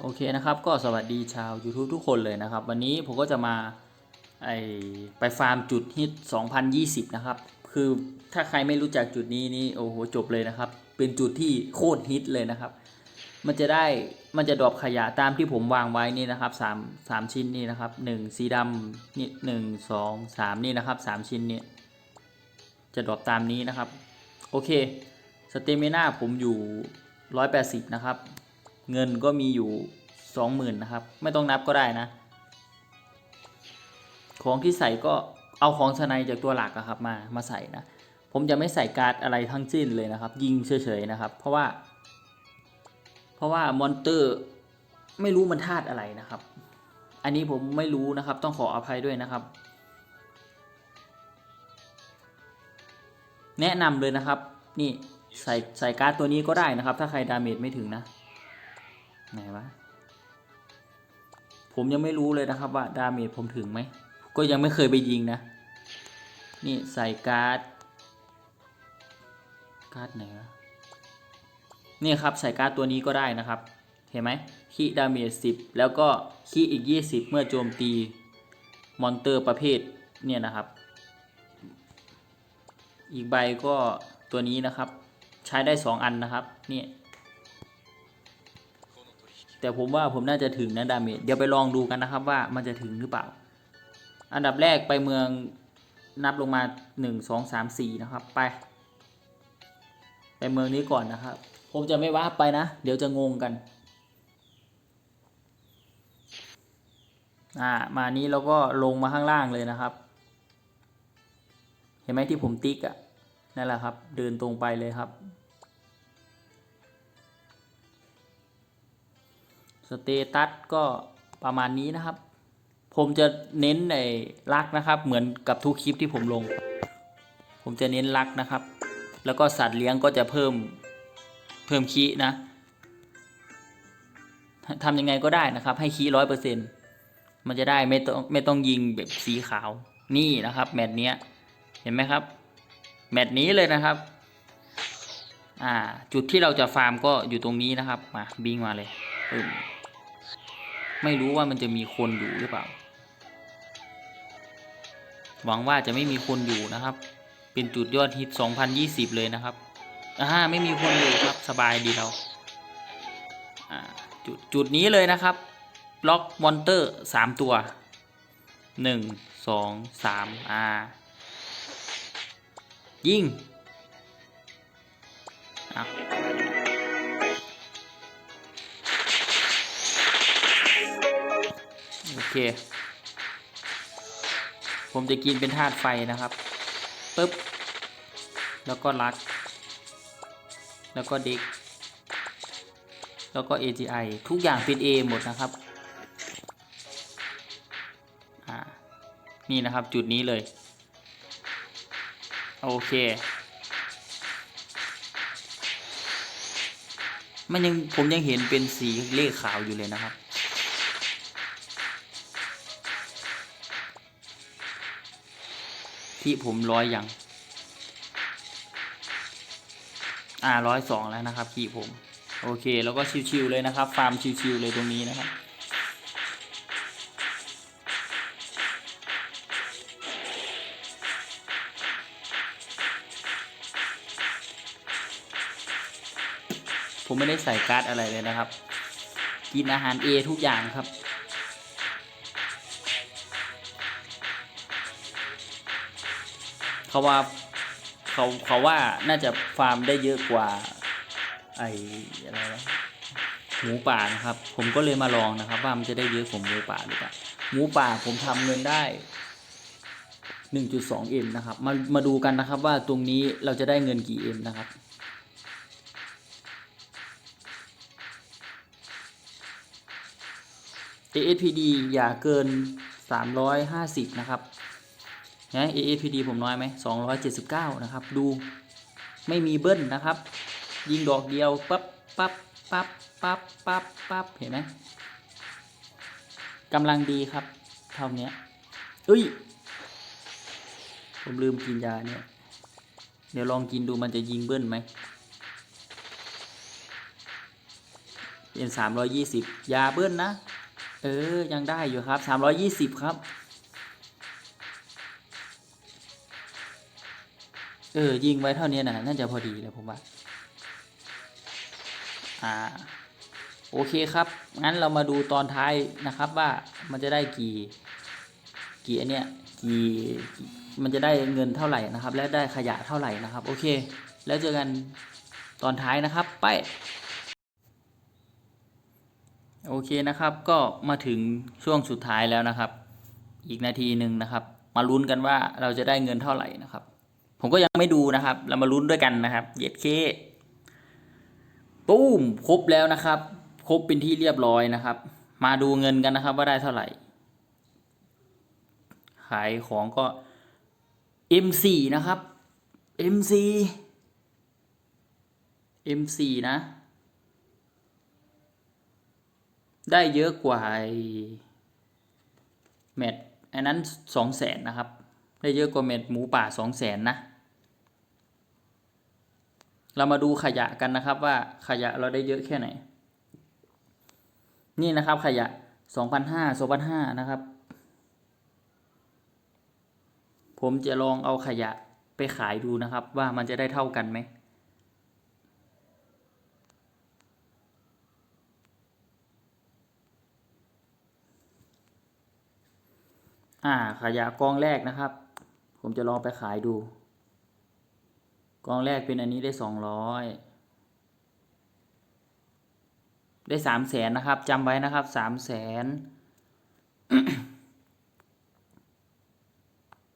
โอเคนะครับก็สวัสดีชาว YouTube ทุกคนเลยนะครับ วันนี้ผมก็จะมาไอไปฟาร์มจุดฮิต 2020 นะครับ คือถ้าใครไม่รู้จักจุดนี้นี่โอ้โหจบเลยนะครับ เป็นจุดที่โคตรฮิตเลยนะครับ มันจะได้มันจะดรอปขยะตามที่ผมวางไว้นี่นะครับสามสามชิ้นนี่นะครับหนึ่งสีดำนี่หนึ่งสองสามนี่นะครับสามชิ้นนี้จะดรอปตามนี้นะครับ โอเคสเตมิน่าผมอยู่ร้อยแปดสิบนะครับ เงินก็มีอยู่สองหมื่นนะครับ ไม่ต้องนับก็ได้นะ ของที่ใส่ก็เอาของสไนจากตัวหลักอะครับมามาใส่นะ ผมจะไม่ใส่การ์ดอะไรทั้งสิ้นเลยนะครับ ยิงเฉยๆนะครับ เพราะว่า เพราะว่ามอนเตอร์ไม่รู้มันธาตุอะไรนะครับ อันนี้ผมไม่รู้นะครับ ต้องขออภัยด้วยนะครับ แนะนำเลยนะครับ นี่ใส่ใส่การ์ดตัวนี้ก็ได้นะครับ ถ้าใครดาเมจไม่ถึงนะ ไหนวะ ผมยังไม่รู้เลยนะครับว่าดาเมจผมถึงไหม ก็ยังไม่เคยไปยิงนะ นี่ใส่การ์ด การ์ดไหนวะ นี่ครับใส่การ์ดตัวนี้ก็ได้นะครับ เห็นไหมคีดาเมจ10แล้วก็คีอีก20เมื่อโจมตีมอนเตอร์ประเภทเนี่ยนะครับ อีกใบก็ตัวนี้นะครับ ใช้ได้2อันนะครับ เนี่ย แต่ผมว่าผมน่าจะถึงนะดาเมจเดี๋ยวไปลองดูกันนะครับว่ามันจะถึงหรือเปล่า อันดับแรกไปเมืองนับลงมา 1 2 3 4 นะครับ ไป ไปเมืองนี้ก่อนนะครับ ผมจะไม่ว่าไปนะ เดี๋ยวจะงงกัน อ่า มานี้เราก็ลงมาข้างล่างเลยนะครับ เห็นไหมที่ผมติ๊กอะ่ะนั่นแหละครับ เดินตรงไปเลยครับ สเตตัสก็ประมาณนี้นะครับ ผมจะเน้นในรักนะครับ เหมือนกับทุกคลิปที่ผมลง ผมจะเน้นรักนะครับ แล้วก็สัตว์เลี้ยงก็จะเพิ่มเพิ่มคีนะทำยังไงก็ได้นะครับ ให้คีร้อยเปอร์เซ็นมันจะได้ไม่ต้องไม่ต้องยิงแบบสีขาวนี่นะครับ แมตช์เนี้ยเห็นไหมครับ แมตช์นี้เลยนะครับ อ่า จุดที่เราจะฟาร์มก็อยู่ตรงนี้นะครับ มาบิงมาเลยปึ้ม ไม่รู้ว่ามันจะมีคนอยู่หรือเปล่า หวังว่าจะไม่มีคนอยู่นะครับ เป็นจุดยอดฮิต 2020 เลยนะครับอ่าไม่มีคนอยู่ครับสบายดีเราจุดจุดนี้เลยนะครับล็อกมอนเตอร์สามตัวหนึ่งสองสามอ่ายิงอะ เค ผมจะกินเป็นธาตุไฟนะครับปึ๊บ แล้วก็รัก แล้วก็เด็ก แล้วก็ AGI ทุกอย่างเป็น A หมดนะครับ นี่นะครับจุดนี้เลย โอเค มันยังผมยังเห็นเป็นสีเลขขาวอยู่เลยนะครับ ที่ผมร้อยอยังอ่าร้อยสองแล้วนะครับที่ผม โอเค แล้วก็ชิวๆเลยนะครับ ฟาร์มชิวๆเลยตรงนี้นะครับผมไม่ได้ใส่การ์ดอะไรเลยนะครับ กินอาหาร A ทุกอย่างครับ เขาว่าเขาเขาว่าน่าจะฟาร์มได้เยอะกว่าไออะไรวะหมูป่านะครับ ผมก็เลยมาลองนะครับ ว่ามันจะได้เยอะกว่าหมูป่าหรือเปล่าหมูป่าผมทำเงินได้ 1.2 m นะครับ มามาดูกันนะครับว่าตรงนี้เราจะได้เงินกี่ m นะครับ ASPD อย่าเกิน 350 นะครับ นะ ASPD ผมน้อยไหม279นะครับ ดูไม่มีเบิ้ลนะครับ ยิงดอกเดียวปั๊บปั๊บปั๊บปั๊บปั๊บปั๊บเห็นไหมกำลังดีครับเท่านี้เอ้ย ผมลืมกินยาเนี่ย เดี๋ยวลองกินดูมันจะยิงเบิ้ลไหมเป็นสามร้อยยี่สิบยาเบิ้ลนะ เออ ยังได้อยู่ครับสามร้อยยี่สิบครับ เออ ยิงไว้เท่านี้นะน่าจะพอดีเลยผมว่า อ่า โอเคครับ งั้นเรามาดูตอนท้ายนะครับว่ามันจะได้กี่ กี่อันเนี้ยกี่กี่มันจะได้เงินเท่าไหร่นะครับ และได้ขยะเท่าไหร่นะครับ โอเค แล้วเจอกันตอนท้ายนะครับ ไป โอเคนะครับ ก็มาถึงช่วงสุดท้ายแล้วนะครับ อีกนาทีหนึ่งนะครับ มาลุ้นกันว่าเราจะได้เงินเท่าไหร่นะครับ ผมก็ยังไม่ดูนะครับ เรามาลุ้นด้วยกันนะครับเย็ดเคตุ้มครบแล้วนะครับ ครบเป็นที่เรียบร้อยนะครับ มาดูเงินกันนะครับ ว่าได้เท่าไหร่ ขายของก็ M4 นะครับ M4 M4 นะ ได้เยอะกว่าไอแมตช์อันนั้นสองแสนนะครับ ได้เยอะกว่าเม็ดหมูป่าสองแสนนะ เรามาดูขยะกันนะครับว่าขยะเราได้เยอะแค่ไหน นี่นะครับขยะสองพันห้าสองพันห้านะครับ ผมจะลองเอาขยะไปขายดูนะครับว่ามันจะได้เท่ากันไหมอ่าขยะกองแรกนะครับ ผมจะลองไปขายดู กองแรกเป็นอันนี้ได้สองร้อยได้สามแสนนะครับจำไว้นะครับสามแสน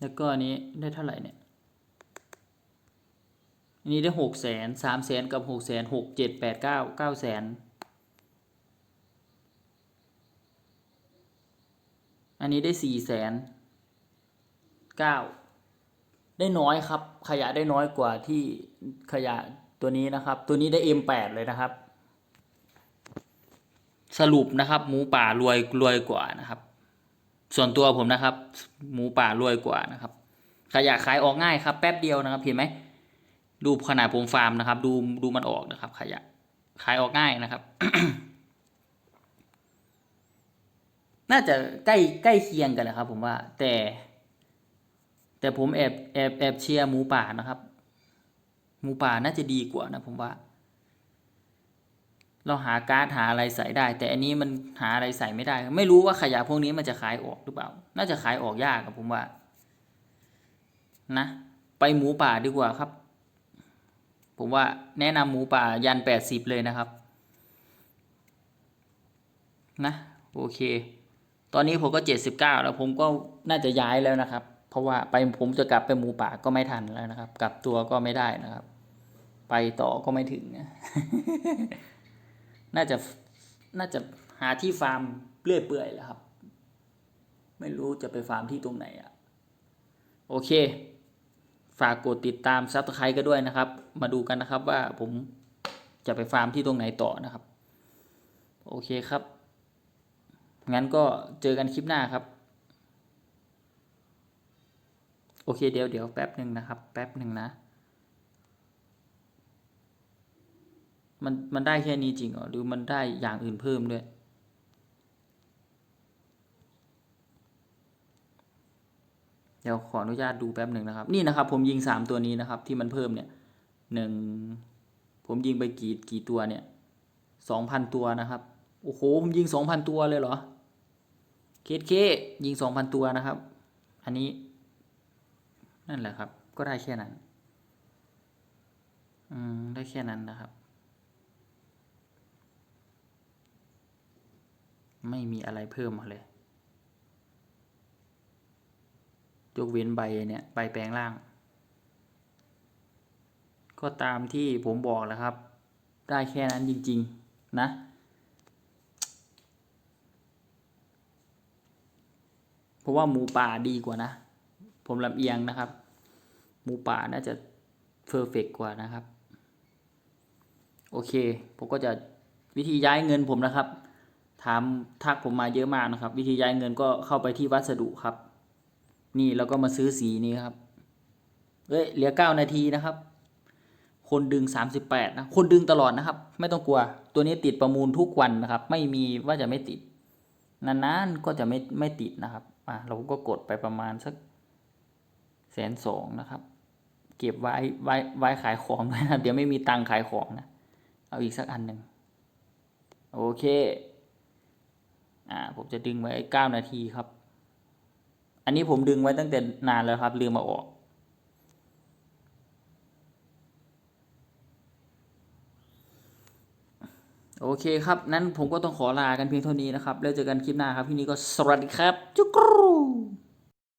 แล้วก็อันนี้ได้เท่าไหร่เนี่ยอันนี้ได้หกแสนสามแสนกับหกแสนหกเจ็ดแปดเก้าเก้าแสนอันนี้ได้สี่แสนเก้า ได้น้อยครับ ขยะได้น้อยกว่าที่ขยะตัวนี้นะครับ ตัวนี้ได้ M8 เลยนะครับ สรุปนะครับ หมูป่ารวยรวยกว่านะครับ ส่วนตัวผมนะครับ หมูป่ารวยกว่านะครับ ขยะขายออกง่ายครับ แป๊บเดียวนะครับเห็นไหมดูขนาดผมฟาร์มนะครับ ดูดูมันออกนะครับ ขยะขายออกง่ายนะครับ น่าจะใกล้ใกล้เคียงกันแหละครับ ผมว่าแต่ แต่ผมแอบแอบแอบเชียร์หมูป่านะครับ หมูป่าน่าจะดีกว่านะผมว่า เราหาการ์ดหาอะไรใส่ได้ แต่อันนี้มันหาอะไรใส่ไม่ได้ ไม่รู้ว่าขยะพวกนี้มันจะขายออกหรือเปล่า น่าจะขายออกยากครับผมว่า นะ ไปหมูป่าดีกว่าครับ ผมว่าแนะนำหมูป่ายันแปดสิบเลยนะครับ นะ โอเค ตอนนี้ผมก็เจ็ดสิบเก้าแล้วผมก็น่าจะย้ายแล้วนะครับ เพราะว่าไปผมจะกลับไปหมูป่าก็ไม่ทันแล้วนะครับ กลับตัวก็ไม่ได้นะครับ ไปต่อก็ไม่ถึงนะน่าจะน่าจะหาที่ฟาร์มเรื่อยเปื่อยแล้วครับ ไม่รู้จะไปฟาร์มที่ตรงไหนอะ โอเค ฝากกดติดตามซับสไครต์ก็ด้วยนะครับ มาดูกันนะครับว่าผมจะไปฟาร์มที่ตรงไหนต่อนะครับ โอเคครับ งั้นก็เจอกันคลิปหน้าครับ โอเคเดี๋ยวเดี๋ยวแป๊บหนึ่งนะครับ แป๊บหนึ่งนะ มันมันได้แค่นี้จริงเหรอหรือมันได้อย่างอื่นเพิ่มด้วยเดี๋ยวขออนุญาตดูแป๊บหนึ่งนะครับ นี่นะครับ ผมยิงสามตัวนี้นะครับ ที่มันเพิ่มเนี่ยหนึ่งผมยิงไปกี่กี่ตัวเนี่ยสองพันตัวนะครับโอ้โหผมยิงสองพันตัวเลยเหรอเคสเคยิงสองพันตัวนะครับ อันนี้ นั่นแหละครับ ก็ได้แค่นั้น อืม ได้แค่นั้นนะครับ ไม่มีอะไรเพิ่มมาเลยยกเว้นใบเนี่ยใบแปลงร่าง ก็ตามที่ผมบอกแหล้วครับ ได้แค่นั้นจริง ๆ นะ เพราะว่าหมูป่าดีกว่านะ ผมลำเอียงนะครับ หมูป่าน่าจะเพอร์เฟกกว่านะครับ โอเค ผมก็จะวิธีย้ายเงินผมนะครับ ถามทักผมมาเยอะมากนะครับ วิธีย้ายเงินก็เข้าไปที่วัสดุครับ นี่แล้วก็มาซื้อสีนี้ครับเอ้ยเหลือเก้านาทีนะครับ คนดึงสามสิบแปดนะ คนดึงตลอดนะครับ ไม่ต้องกลัว ตัวนี้ติดประมูลทุกวันนะครับ ไม่มีว่าจะไม่ติด นานๆก็จะไม่ไม่ติดนะครับ อะเราก็กดไปประมาณสักแสนสองนะครับ เก็บไว้ไว้ไว้ขายของด้วยนะเดี๋ยวไม่มีตังค์ขายของนะ เอาอีกสักอันหนึ่งโอเค อ่า ผมจะดึงไว้เก้านาทีครับ อันนี้ผมดึงไว้ตั้งแต่นานแล้วครับลืมมาออก โอเคครับ นั้นผมก็ต้องขอลากันเพียงเท่านี้นะครับ แล้วเจอกันคลิปหน้าครับพี่นี้ก็สวัสดีครับ จุกรู